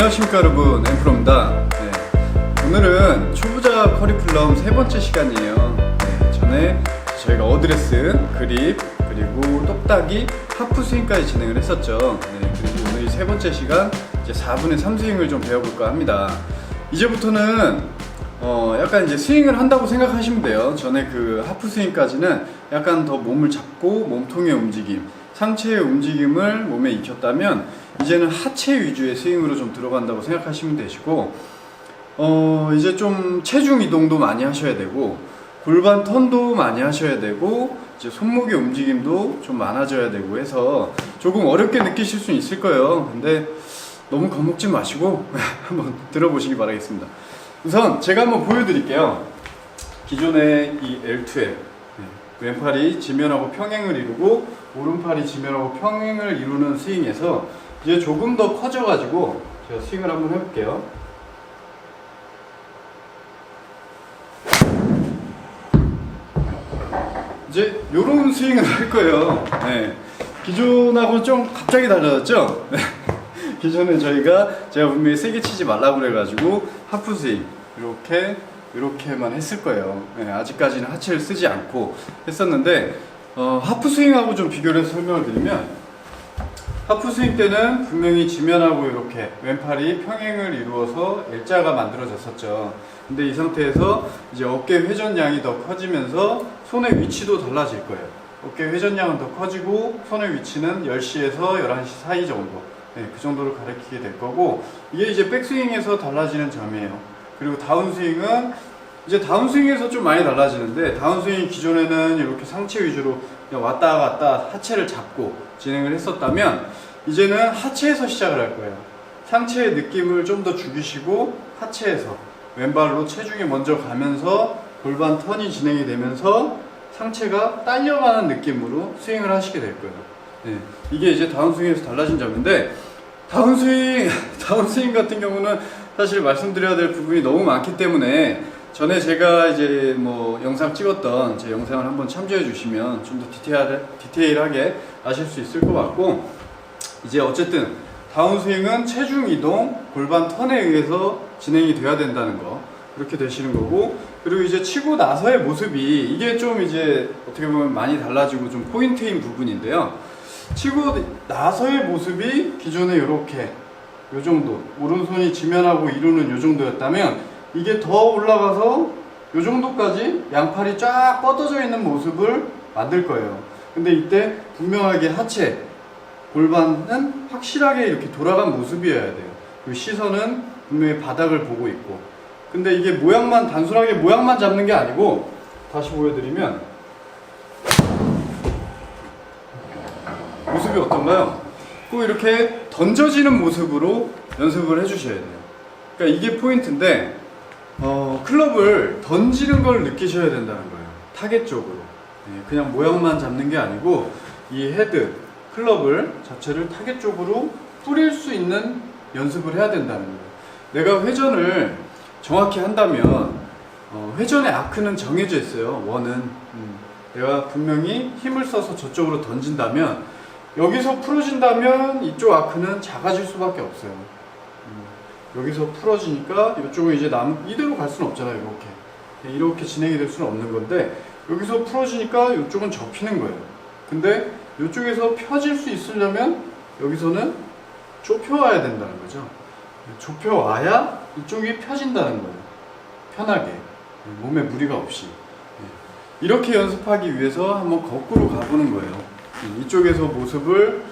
안녕하십니까 여러분. 엠프로입니다. 네, 오늘은 초보자 커리큘럼 세 번째 시간이에요. 네, 전에 저희가 어드레스, 그립, 그리고 똑딱이, 하프 스윙까지 진행을 했었죠. 네, 그리고 오늘 이 세 번째 시간 이제 4분의 3 스윙을 좀 배워볼까 합니다. 이제부터는 어, 약간 이제 스윙을 한다고 생각하시면 돼요 전에 그 하프 스윙까지는 약간 더 몸을 잡고 몸통의 움직임 상체의 움직임을 몸에 익혔다면 이제는 하체 위주의 스윙으로 좀 들어간다고 생각하시면 되시고 어 이제 좀 체중 이동도 많이 하셔야 되고 골반 턴도 많이 하셔야 되고 이제 손목의 움직임도 좀 많아져야 되고 해서 조금 어렵게 느끼실 수 있을 거예요. 근데 너무 겁먹지 마시고 한번 들어보시기 바라겠습니다. 우선 제가 한번 보여드릴게요. 기존의 이 L2L 왼팔이 지면하고 평행을 이루고 오른팔이 지면하고 평행을 이루는 스윙에서 이제 조금 더 커져가지고 제가 스윙을 한번 해볼게요. 이제 요런 스윙을 할 거예요. 네. 기존하고 좀 갑자기 달라졌죠? 네. 기존에 저희가 제가 분명히 세게 치지 말라고 그래가지고 하프 스윙 이렇게 이렇게만 했을 거예요. 네, 아직까지는 하체를 쓰지 않고 했었는데 어, 하프 스윙하고 좀 비교를 해서 설명을 드리면 하프 스윙 때는 분명히 지면하고 이렇게 왼팔이 평행을 이루어서 L자가 만들어졌었죠. 근데 이 상태에서 이제 어깨 회전량이 더 커지면서 손의 위치도 달라질 거예요. 어깨 회전량은 더 커지고 손의 위치는 10시에서 11시 사이 정도. 네, 그 정도를 가리키게 될 거고 이게 이제 백스윙에서 달라지는 점이에요. 그리고 다운스윙은 이제 다운스윙에서 좀 많이 달라지는데 다운스윙이 기존에는 이렇게 상체 위주로 왔다 갔다 하체를 잡고 진행을 했었다면 이제는 하체에서 시작을 할 거예요. 상체의 느낌을 좀 더 죽이시고 하체에서 왼발로 체중이 먼저 가면서 골반 턴이 진행이 되면서 상체가 딸려가는 느낌으로 스윙을 하시게 될 거예요. 네, 이게 이제 다운스윙에서 달라진 점인데 다운스윙 다운스윙 같은 경우는 사실 말씀드려야 될 부분이 너무 많기 때문에 전에 제가 이제 뭐 영상 찍었던 제 영상을 한번 참조해 주시면 좀 더 디테일, 디테일하게 아실 수 있을 것 같고 이제 어쨌든 다운스윙은 체중 이동, 골반 턴에 의해서 진행이 돼야 된다는 거 그렇게 되시는 거고 그리고 이제 치고 나서의 모습이 이게 좀 이제 어떻게 보면 많이 달라지고 좀 포인트인 부분인데요 치고 나서의 모습이 기존에 이렇게 요 정도 오른손이 지면하고 이루는 요 정도였다면 이게 더 올라가서 요 정도까지 양팔이 쫙 뻗어져 있는 모습을 만들 거예요. 근데 이때 분명하게 하체 골반은 확실하게 이렇게 돌아간 모습이어야 돼요. 그 시선은 분명히 바닥을 보고 있고. 근데 이게 모양만 단순하게 모양만 잡는 게 아니고 다시 보여드리면 모습이 어떤가요? 꼭 이렇게 던져지는 모습으로 연습을 해주셔야 돼요. 그러니까 이게 포인트인데 어, 클럽을 던지는 걸 느끼셔야 된다는 거예요. 타겟 쪽으로. 네, 그냥 모양만 잡는 게 아니고 이 헤드, 클럽을 자체를 타겟 쪽으로 뿌릴 수 있는 연습을 해야 된다는 거예요. 내가 회전을 정확히 한다면 어, 회전의 아크는 정해져 있어요. 원은 음, 내가 분명히 힘을 써서 저쪽으로 던진다면 여기서 풀어진다면 이쪽 아크는 작아질 수밖에 없어요. 음, 여기서 풀어지니까 이쪽은 이제 남 이대로 갈 수는 없잖아요. 이렇게 네, 이렇게 진행이 될 수는 없는 건데 여기서 풀어지니까 이쪽은 접히는 거예요. 근데 이쪽에서 펴질 수 있으려면 여기서는 좁혀와야 된다는 거죠. 좁혀와야 이쪽이 펴진다는 거예요. 편하게 몸에 무리가 없이 네. 이렇게 연습하기 위해서 한번 거꾸로 가보는 거예요. 이쪽에서 모습을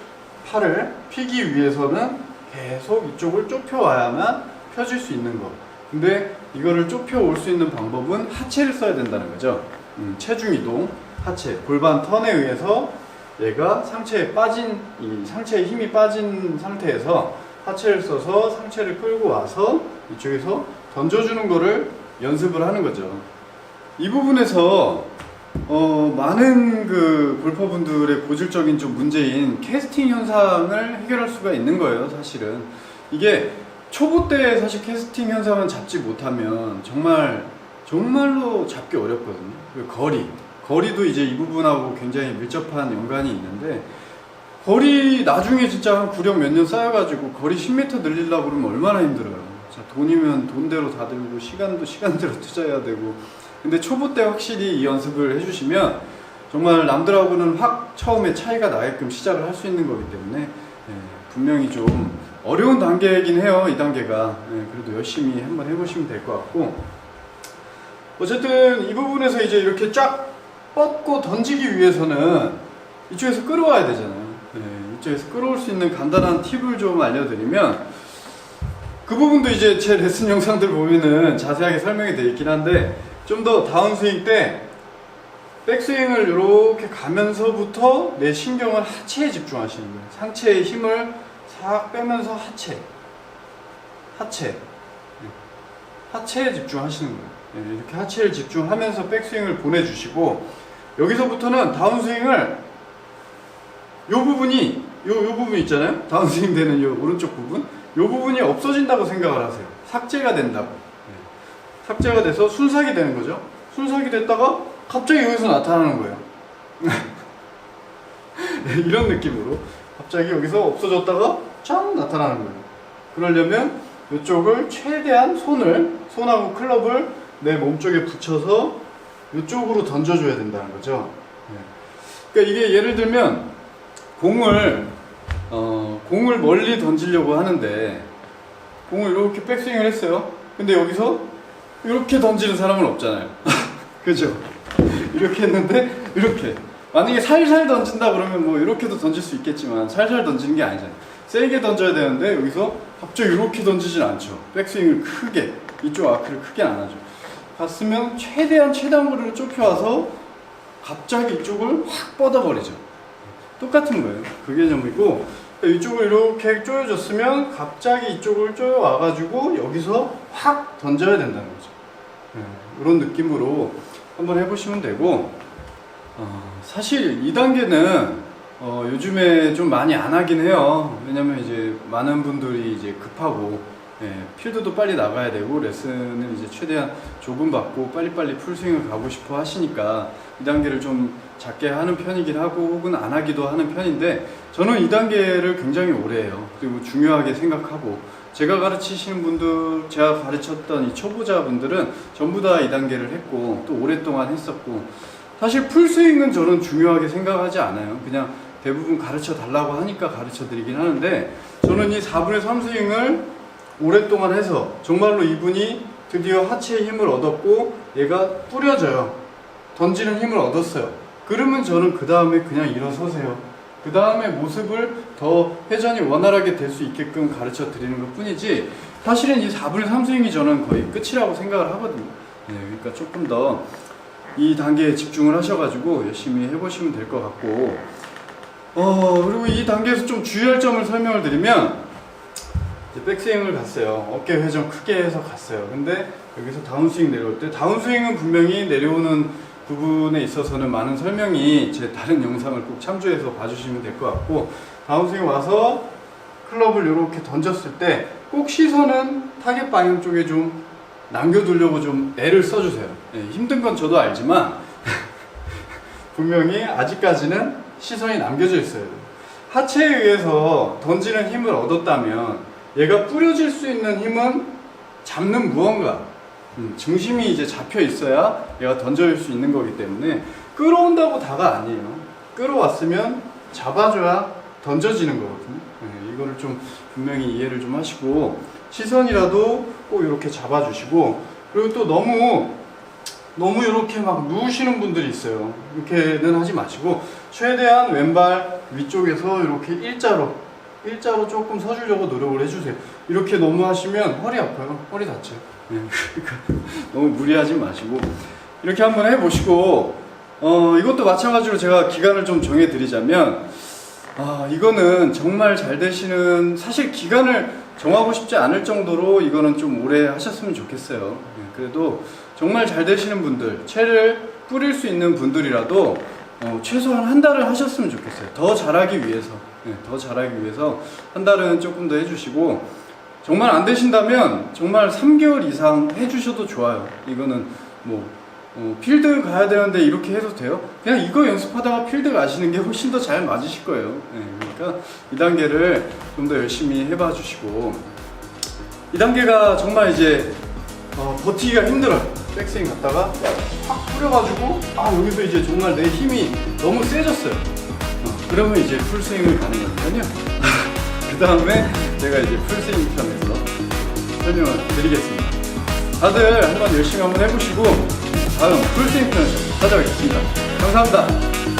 팔을 피기 위해서는 계속 이쪽을 좁혀와야만 펴질 수 있는 거. 근데 이거를 좁혀올 수 있는 방법은 하체를 써야 된다는 거죠. 음, 체중 이동, 하체, 골반 턴에 의해서 얘가 상체에 빠진, 이 상체에 힘이 빠진 상태에서 하체를 써서 상체를 끌고 와서 이쪽에서 던져주는 거를 연습을 하는 거죠. 이 부분에서 어, 많은 그 골퍼분들의 고질적인 좀 문제인 캐스팅 현상을 해결할 수가 있는 거예요, 사실은. 이게 초보 때 사실 캐스팅 현상을 잡지 못하면 정말, 정말로 잡기 어렵거든요. 그 거리. 거리도 이제 이 부분하고 굉장히 밀접한 연관이 있는데, 거리 나중에 진짜 한 구력 몇 년 쌓여가지고 거리 10m 늘리려고 그러면 얼마나 힘들어요. 자, 돈이면 돈대로 다 들고 시간도 시간대로 투자해야 되고. 근데 초보 때 확실히 이 연습을 해주시면 정말 남들하고는 확 처음에 차이가 나게끔 시작을 할 수 있는 거기 때문에 예, 분명히 좀 어려운 단계이긴 해요. 이 단계가. 예, 그래도 열심히 한번 해보시면 될 것 같고. 어쨌든 이 부분에서 이제 이렇게 쫙 뻗고 던지기 위해서는 이쪽에서 끌어와야 되잖아요. 네, 이쪽에서 끌어올 수 있는 간단한 팁을 좀 알려드리면 그 부분도 이제 제 레슨 영상들 보면은 자세하게 설명이 되어 있긴 한데 좀 더 다운스윙 때 백스윙을 이렇게 가면서부터 내 신경을 하체에 집중하시는 거예요. 상체의 힘을 싹 빼면서 하체, 하체, 네. 하체에 집중하시는 거예요. 네, 이렇게 하체를 집중하면서 백스윙을 보내주시고 여기서부터는 다운스윙을 요 부분이 요, 요 부분 있잖아요. 다운스윙 되는 요 오른쪽 부분 요 부분이 없어진다고 생각을 하세요. 삭제가 된다고. 네. 삭제가 돼서 순삭이 되는 거죠. 순삭이 됐다가 갑자기 여기서 나타나는 거예요. 네, 이런 느낌으로 갑자기 여기서 없어졌다가 쫙 나타나는 거예요. 그러려면 이쪽을 최대한 손을 손하고 클럽을 내 몸쪽에 붙여서 이쪽으로 던져줘야 된다는 거죠. 네. 그러니까 이게 예를 들면 공을 어, 공을 멀리 던지려고 하는데 공을 이렇게 백스윙을 했어요. 근데 여기서 이렇게 던지는 사람은 없잖아요. 그죠? 이렇게 했는데 이렇게 만약에 살살 던진다 그러면 뭐 이렇게도 던질 수 있겠지만 살살 던지는 게 아니잖아요. 세게 던져야 되는데 여기서 갑자기 이렇게 던지진 않죠. 백스윙을 크게 이쪽 아크를 크게 안 하죠. 갔으면 최대한 최단 거리를 좁혀와서 갑자기 이쪽을 확 뻗어버리죠. 똑같은 거예요. 그게 점이고 이쪽을 이렇게 조여줬으면 갑자기 이쪽을 조여와가지고 여기서 확 던져야 된다는 거죠. 네, 이런 느낌으로 한번 해보시면 되고 어, 사실 2단계는 어, 요즘에 좀 많이 안 하긴 해요. 왜냐면 이제 많은 분들이 이제 급하고 예, 필드도 빨리 나가야 되고 레슨을 이제 최대한 조금 받고 빨리빨리 풀스윙을 가고 싶어 하시니까 2단계를 좀 작게 하는 편이긴 하고 혹은 안 하기도 하는 편인데 저는 2단계를 굉장히 오래 해요. 그리고 중요하게 생각하고 제가 가르치시는 분들, 제가 가르쳤던 이 초보자분들은 전부 다 2단계를 했고 또 오랫동안 했었고 사실 풀스윙은 저는 중요하게 생각하지 않아요. 그냥 대부분 가르쳐 달라고 하니까 가르쳐 드리긴 하는데 저는 이 4분의 3 스윙을 오랫동안 해서 정말로 이분이 드디어 하체의 힘을 얻었고 얘가 뿌려져요. 던지는 힘을 얻었어요. 그러면 저는 그 다음에 그냥 일어서세요. 그 다음에 모습을 더 회전이 원활하게 될 수 있게끔 가르쳐 드리는 것 뿐이지 사실은 이 4분의 3 스윙이 저는 거의 끝이라고 생각을 하거든요. 네, 그러니까 조금 더 이 단계에 집중을 하셔가지고 열심히 해보시면 될 것 같고 어 그리고 이 단계에서 좀 주의할 점을 설명을 드리면 백스윙을 갔어요. 어깨 회전 크게 해서 갔어요. 근데 여기서 다운스윙 내려올 때 다운스윙은 분명히 내려오는 부분에 있어서는 많은 설명이 제 다른 영상을 꼭 참조해서 봐주시면 될 것 같고 다운스윙 와서 클럽을 이렇게 던졌을 때 꼭 시선은 타겟 방향 쪽에 좀 남겨두려고 좀 애를 써주세요. 예, 힘든 건 저도 알지만 분명히 아직까지는 시선이 남겨져 있어요. 하체에 의해서 던지는 힘을 얻었다면 얘가 뿌려질 수 있는 힘은 잡는 무언가 음, 중심이 이제 잡혀 있어야 얘가 던져질 수 있는 거기 때문에 끌어온다고 다가 아니에요. 끌어왔으면 잡아줘야 던져지는 거거든요. 네, 이거를 좀 분명히 이해를 좀 하시고 시선이라도 꼭 이렇게 잡아주시고 그리고 또 너무 너무 이렇게 막 누우시는 분들이 있어요. 이렇게는 하지 마시고 최대한 왼발 위쪽에서 이렇게 일자로 일자로 조금 서주려고 노력을 해주세요. 이렇게 너무 하시면 허리 아파요. 허리 다쳐요. 네, 그러니까 너무 무리하지 마시고 이렇게 한번 해보시고 어 이것도 마찬가지로 제가 기간을 좀 정해드리자면 아 이거는 정말 잘 되시는 사실 기간을 정하고 싶지 않을 정도로 이거는 좀 오래 하셨으면 좋겠어요. 네, 그래도 정말 잘 되시는 분들 채를 뿌릴 수 있는 분들이라도 어, 최소한 한 달을 하셨으면 좋겠어요. 더 잘하기 위해서 네, 더 잘하기 위해서 한 달은 조금 더 해주시고 정말 안 되신다면 정말 3개월 이상 해주셔도 좋아요. 이거는 뭐 어, 필드 가야 되는데 이렇게 해도 돼요? 그냥 이거 연습하다가 필드 가시는 게 훨씬 더 잘 맞으실 거예요. 네, 그러니까 이 단계를 좀 더 열심히 해봐 주시고 이 단계가 정말 이제 어, 버티기가 힘들어요. 백스윙 갔다가 확 뿌려가지고 아 여기서 이제 정말 내 힘이 너무 세졌어요. 어, 그러면 이제 풀스윙을 가는 거니까요. 그 다음에 제가 이제 풀스윙 편에서 설명을 드리겠습니다. 다들 한번 열심히 한번 해보시고 다음 풀스윙 편에서 찾아뵙겠습니다. 감사합니다.